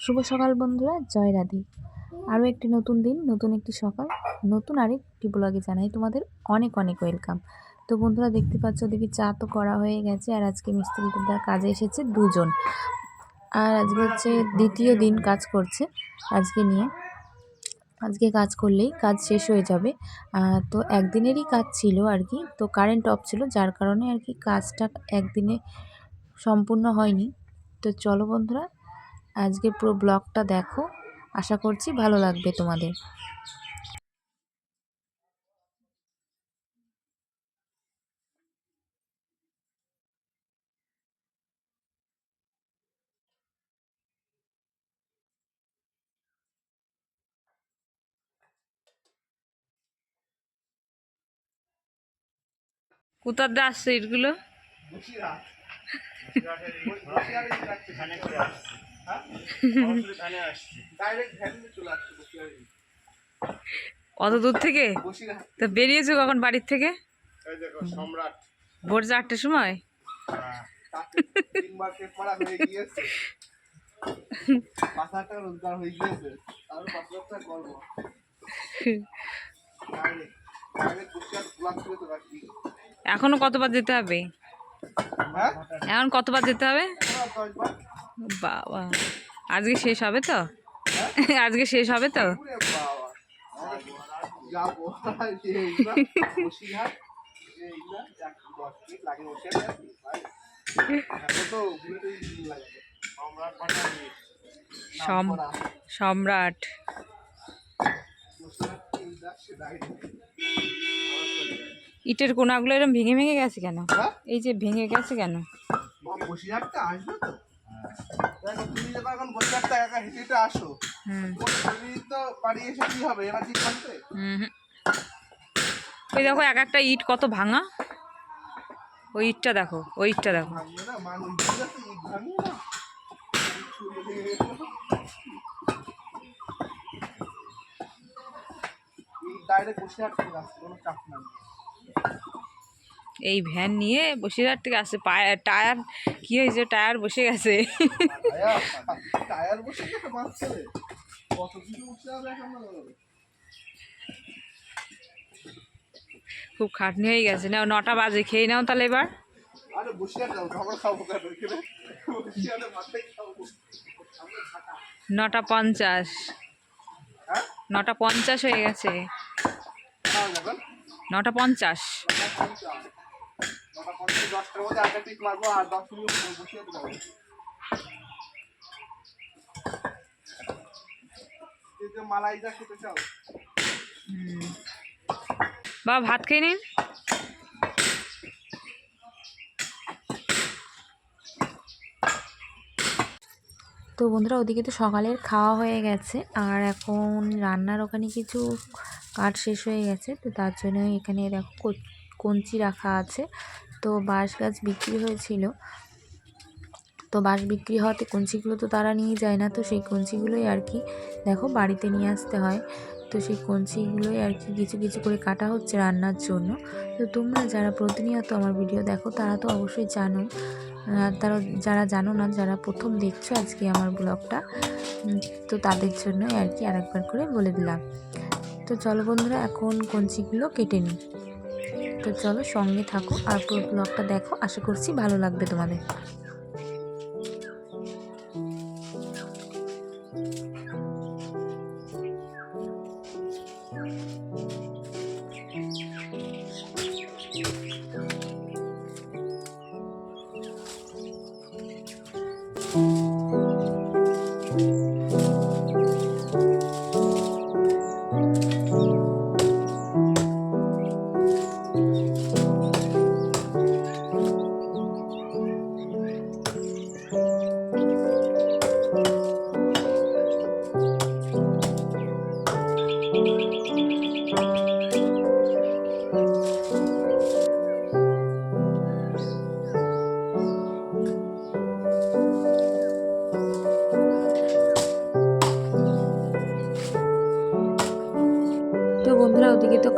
শুভ সকাল বন্ধুরা, জয় রাধে। আরও একটি নতুন দিন, নতুন একটি সকাল, নতুন আরেকটি ব্লগে জানাই তোমাদের অনেক অনেক ওয়েলকাম তো বন্ধুরা, দেখতে পাচ্ছ ওদিকে চা তো করা হয়ে গেছে, আর আজকে মিস্ত্রিদের কাজে এসেছে দুজন। আর আজকে হচ্ছে দ্বিতীয় দিন কাজ করছে আজকে নিয়ে। আজকে কাজ করলেই কাজ শেষ হয়ে যাবে। তো একদিনেরই কাজ ছিল আর কি, তো কারেন্ট অফ ছিল, যার কারণে আর কি কাজটা একদিনে সম্পূর্ণ হয়নি। তো চলো বন্ধুরা আজকে পুরো ব্লগটা দেখো। আশা করছি ভালো লাগবে তোমাদের। কোথার দিয়ে আসছে ইটগুলো অত দূর থেকে? তো বেরিয়েছো কখন বাড়ির থেকে? ভোর চারটের সময়? হয়ে হয়ে এখনও কতবার যেতে হবে? হ্যাঁ? এখন কতবার যেতে হবে? আর বাবা। আজকে শেষ হবে তো? আজকে শেষ হবে তো? সম্রাট সম সম্রাট। ইটের কোনাগুলো এরকম ভেঙে ভেঙে গেছে কেন? হ্যাঁ? এই যে ভেঙে গেছে কেন? আসবে তো? দেখো তুমি যখন এখন একা হেঁটে আসো। তুমি তো বাড়ি এসে কি হবে? এবার ঠিক করতে। ওই দেখো এক একটা ইট কত ভাঙা। ওই ইটটা দেখো ওই ইটটা দেখো। না ডাইরেক্ট থেকে আসছে কোনো চাপ নাই। এই ভ্যান নিয়ে বসিরহাট থেকে আসছে টায়ার, কি হয়েছে? টায়ার বসে গেছে। না খুব খাটনি হয়ে গেছে। নাও, নটা বাজে, খেয়ে নাও তাহলে এবার। নটা পঞ্চাশ। নটা পঞ্চাশ হয়ে গেছে। নটা পঞ্চাশ। নটা পঞ্চাশ দশটার মধ্যে আগে টিক মারবো আর দশ মিনিট বসিয়ে দেবো মালাইজা খেতে চাও। হুম। বাবা ভাত খেয়ে নিন তো বন্ধুরা ওদিকে তো সকালের খাওয়া হয়ে গেছে আর এখন রান্নার ওখানে কিছু কাঠ শেষ হয়ে গেছে তো তার জন্য এখানে দেখো কঞ্চি রাখা আছে। তো বাঁশ গাছ বিক্রি হয়েছিল। তো বাঁশ বিক্রি হওয়াতে কঞ্চিগুলো তো তারা নিয়ে যায় না, তো সেই কঞ্চিগুলোই আর কি দেখো বাড়িতে নিয়ে আসতে হয়। তো সেই কঞ্চিগুলোই আর কি কিছু কিছু করে কাটা হচ্ছে রান্নার জন্য। তো তোমরা যারা প্রতিনিয়ত আমার ভিডিও দেখো, তারা তো অবশ্যই জানো তারা যারা জানো না, যারা প্রথম দেখছ আজকে আমার ব্লগটা তো তাদের জন্য আর কি আরেকবার করে বলে দিলাম। তো চলো বন্ধুরা, এখন কঞ্চিগুলো কেটে নিই। তো চলো সঙ্গে থাকো আর পুরো ব্লগটা দেখো। আশা করছি ভালো লাগবে তোমাদের। তো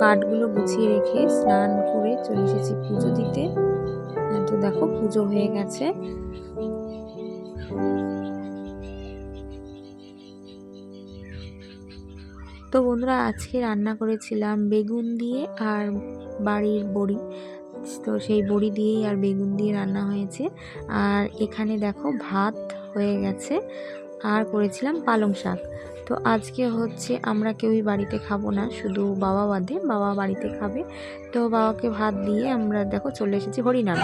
কাঠগুলো গুছিয়ে রেখে স্নান করে চলে এসেছি পুজো দিতে। হ্যাঁ, তো দেখো, পুজো হয়ে গেছে। তো বন্ধুরা, আজকে রান্না করেছিলাম বেগুন দিয়ে আর বাড়ির বড়ি। তো সেই বড়ি দিয়েই আর বেগুন দিয়ে রান্না হয়েছে। আর এখানে দেখো, ভাত হয়ে গেছে। আর করেছিলাম পালং শাক। তো আজকে হচ্ছে আমরা কেউই বাড়িতে খাব না, শুধু বাবা বাদে। বাবা বাড়িতে খাবে। তো বাবাকে ভাত দিয়ে আমরা দেখো চলে এসেছি হরিনাম।